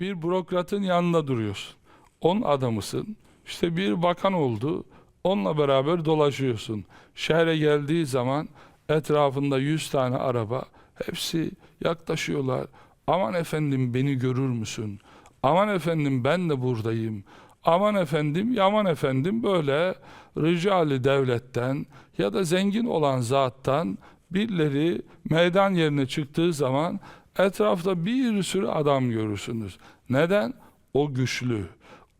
bir bürokratın yanında duruyorsun. Onun adamısın. İşte bir bakan oldu. Onunla beraber dolaşıyorsun. Şehre geldiği zaman etrafında 100 tane araba. Hepsi yaklaşıyorlar. Aman efendim beni görür müsün? Aman efendim ben de buradayım. Aman efendim, yaman efendim böyle ricali devletten ya da zengin olan zattan birileri meydan yerine çıktığı zaman etrafta bir sürü adam görürsünüz. Neden? O güçlü.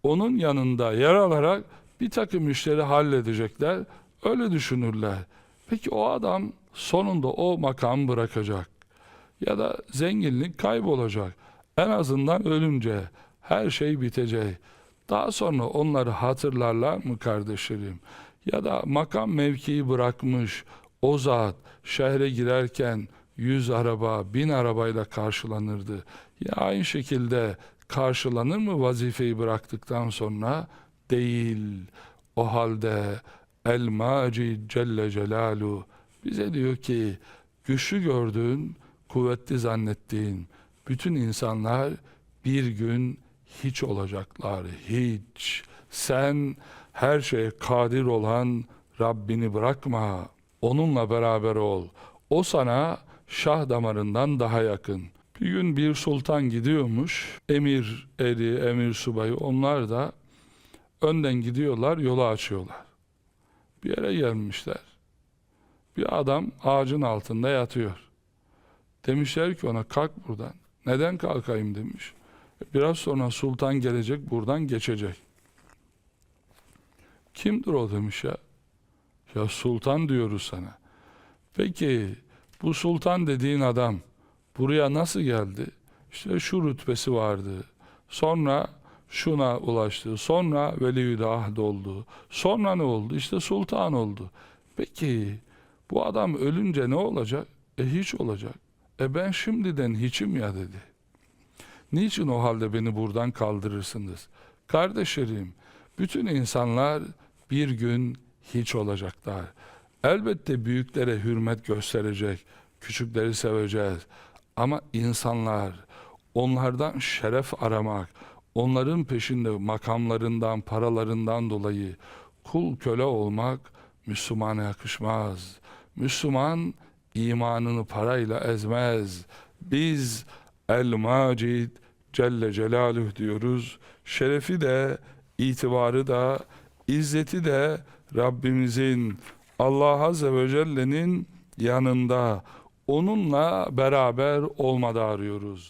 Onun yanında yer alarak bir takım işleri halledecekler. Öyle düşünürler. Peki o adam sonunda o makam bırakacak. Ya da zenginlik kaybolacak. En azından ölünce her şey bitecek. Daha sonra onları hatırlarlar mı kardeşlerim? Ya da makam mevkii bırakmış o zat şehre girerken yüz araba, bin arabayla karşılanırdı. Ya aynı şekilde karşılanır mı vazifeyi bıraktıktan sonra? Değil. O halde El Macid Celle Celalu bize diyor ki güçlü gördüğün, kuvvetli zannettiğin bütün insanlar bir gün hiç olacaklar. Hiç. Sen her şeye kadir olan Rabbini bırakma. Onunla beraber ol. O sana şah damarından daha yakın. Bir gün bir sultan gidiyormuş. Emir eri, emir subayı onlar da önden gidiyorlar, yolu açıyorlar. Bir yere gelmişler. Bir adam ağacın altında yatıyor. Demişler ki ona kalk buradan. Neden kalkayım demiş. Biraz sonra sultan gelecek buradan geçecek. Kimdir o demiş ya. Ya sultan diyoruz sana. Peki bu sultan dediğin adam buraya nasıl geldi? İşte şu rütbesi vardı. Sonra şuna ulaştı. Sonra veliyü ahd oldu. Sonra ne oldu? İşte sultan oldu. Peki bu adam ölünce ne olacak? E hiç olacak. E ben şimdiden hiçim ya dedi. Niçin o halde beni buradan kaldırırsınız? Kardeşlerim, bütün insanlar bir gün hiç olacaklar. Elbette büyüklere hürmet gösterecek, küçükleri seveceğiz. Ama insanlar, onlardan şeref aramak, onların peşinde makamlarından, paralarından dolayı kul köle olmak Müslümana yakışmaz. Müslüman imanını parayla ezmez. Biz El-Macid Celle Celaluhu diyoruz. Şerefi de, itibarı da, izzeti de Rabbimizin Allah Azze ve Celle'nin yanında onunla beraber olmada arıyoruz.